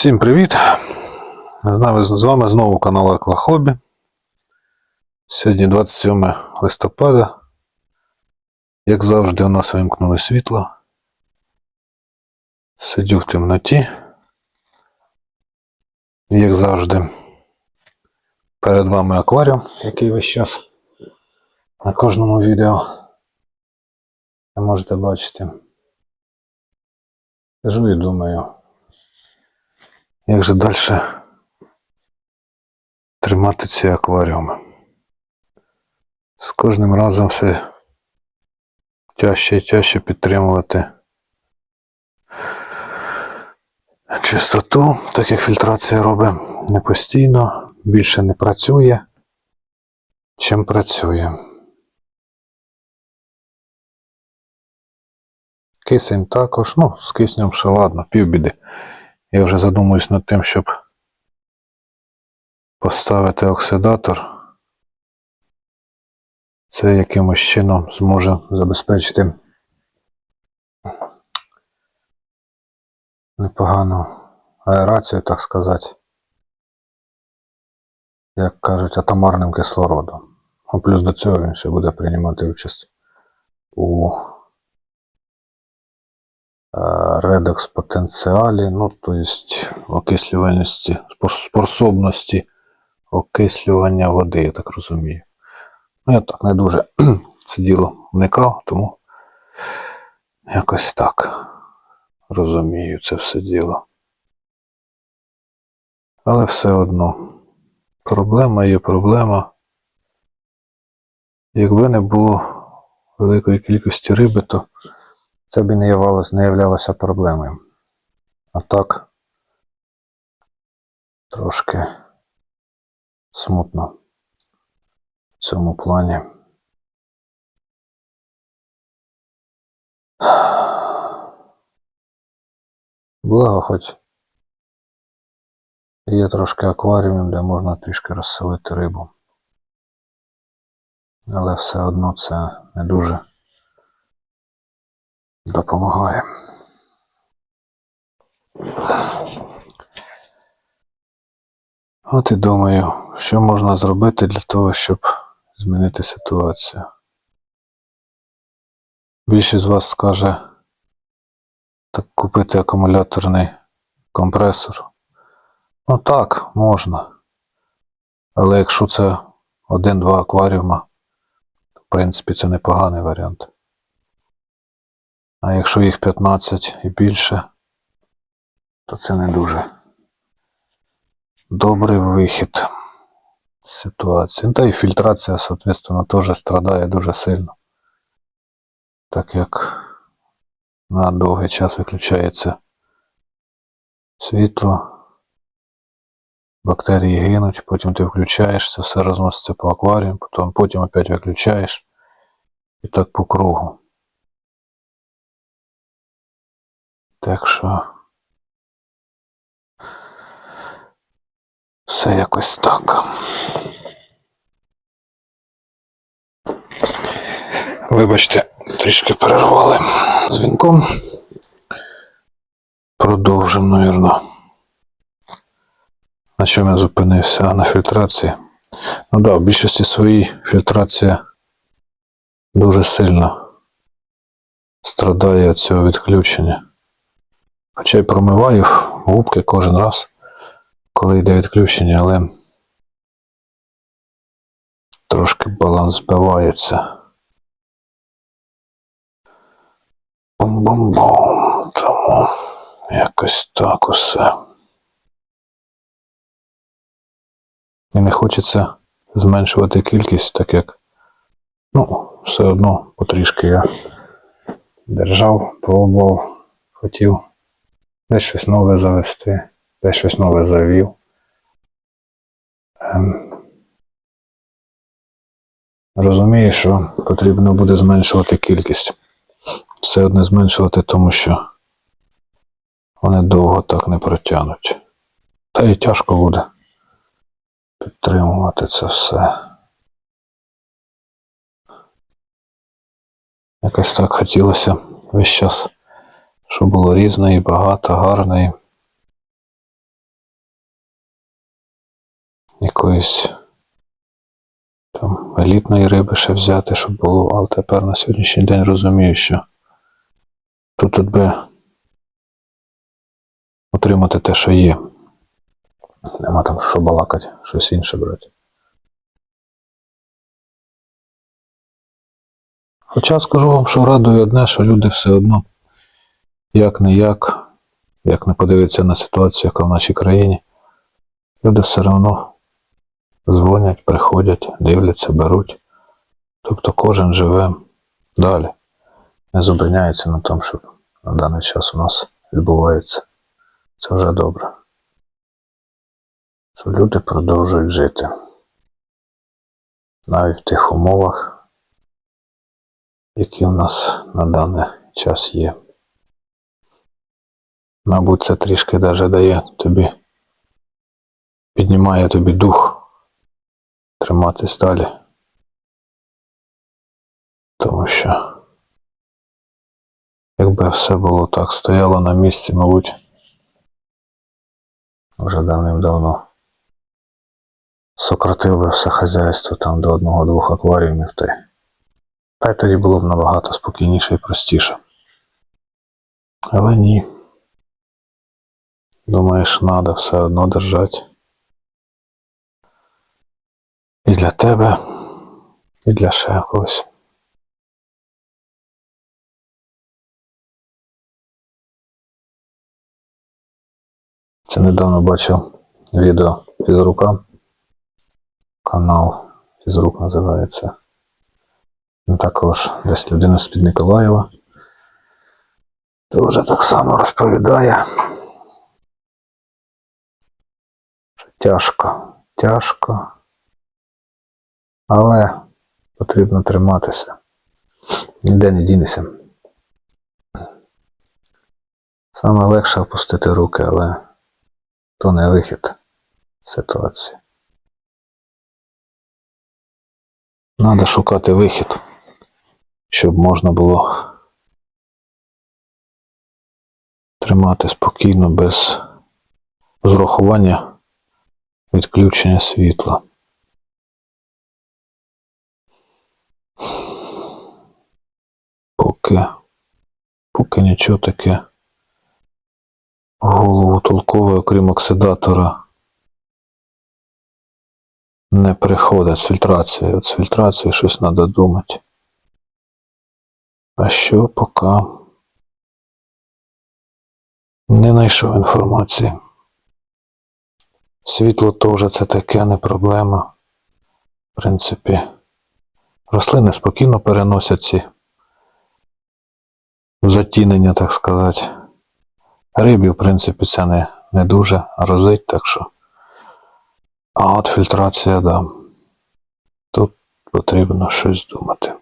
Всім привіт! З, нами, з вами знову канал Аквахобі. Сьогодні 27 листопада. Як завжди, у нас вимкнули світло. Сидю в темноті. Як завжди, перед вами акваріум, який весь час на кожному відео ви можете бачити. Сижу і думаю. Як же далі тримати ці акваріуми? З кожним разом все тяжче і тяжче підтримувати чистоту, так як фільтрація робить не постійно, більше не працює, чим працює. Кисень також, ну, з киснем ще ладно, півбіди. Я вже задумуюсь над тим, щоб поставити оксидатор. Це якимось чином зможе забезпечити непогану аерацію, так сказати, як кажуть, атомарним кислородом. А плюс до цього він ще буде приймати участь у редекс потенціалі, ну, то есть окислювальності, способності окислювання води, я так розумію. Ну, я так не дуже це діло вникав, тому якось так розумію це все діло. Але все одно, проблема є проблема. Якби не було великої кількості риби, то це б і не являлося, не являлося проблемою. А так трошки смутно в цьому плані. Благо хоч є трошки акваріумів, де можна трішки розселити рибу. Але все одно це не дуже допомагає. От і думаю, що можна зробити для того, щоб змінити ситуацію. Більшість з вас скаже так купити акумуляторний компресор. Ну так, можна. Але якщо це один-два акваріума, в принципі, це непоганий варіант. А якщо їх 15 і більше, то це не дуже добрий вихід з ситуації. Ну, Та і фільтрація, соответственно, теж страдає дуже сильно. Так як на довгий час виключається світло, бактерії гинуть, потім ти включаєш, це все розноситься по акваріуму, потім, потім опять виключаєш. І так по кругу. Так що все якось так. Вибачте, трішки перервали дзвінком. Продовжимо, мабуть. На чому я зупинився? На фільтрації. Ну так, да, в більшості своїй фільтрація дуже сильно страдає від цього відключення. Хоча й промиваю губки кожен раз, коли йде відключення, але трошки баланс збивається. Бум-бум-бум. Тому якось так усе. І не хочеться зменшувати кількість, так як, ну, все одно потрішки я держав, пробував, хотів десь щось нове завести, десь щось нове завів. Ем, розумію, що потрібно буде зменшувати кількість. Все одне зменшувати, тому що вони довго так не протягнуть. Та й тяжко буде підтримувати це все. Якось так хотілося весь час, щоб було різної, багато, гарної. якоїсь там елітної риби ще взяти, щоб було, але тепер на сьогоднішній день розумію, що тут от би отримати те, що є. Нема там що балакати, щось інше брати. Хоча скажу вам, що радує одне, що люди все одно, як не як, як не подивитися на ситуацію, яка в нашій країні, люди все одно дзвонять, приходять, дивляться, беруть. Тобто кожен живе далі. Не зупиняється на тому, що на даний час у нас відбувається. Це вже добре. Що люди продовжують жити. Навіть в тих умовах, які в нас на даний час є. Мабуть, це трішки даже дає тобі, піднімає тобі дух триматись далі. Тому що якби все було так, стояло на місці, мабуть, вже давним-давно сократив би все хазяйство там до одного-двох акваріумів та. Та й тоді було б набагато спокійніше і простіше. Але ні. Думаєш, треба все одно держати. І для тебе, і для ще когось. Це недавно бачив відео фізрука. Канал Фізрук називається. Він також десь людина з-під Миколаєва. Дуже так само розповідає. Тяжко, тяжко. Але потрібно триматися. Ніде не дінешся. Саме легше опустити руки, але то не вихід ситуації. Треба шукати вихід, щоб можна було тримати спокійно без зрахування відключення світла. Поки, поки нічого таке голову толкове, окрім оксидатора, не приходить з фільтрацією. От з фільтрацією щось треба думати. А що поки не знайшов інформації. Світло теж це таке не проблема. В принципі, рослини спокійно переносять ці затінення, так сказати. Рибі, в принципі, це не, не дуже разить, так що. А от фільтрація, да. Тут потрібно щось думати.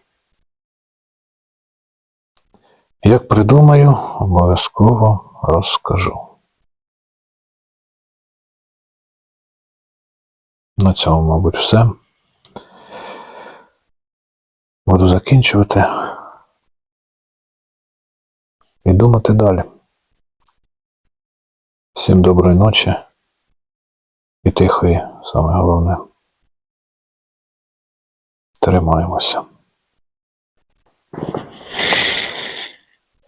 Як придумаю, обов'язково розкажу. На цьому, мабуть, все. Буду закінчувати і думати далі. Всім доброї ночі і тихої, саме головне. Тримаємося.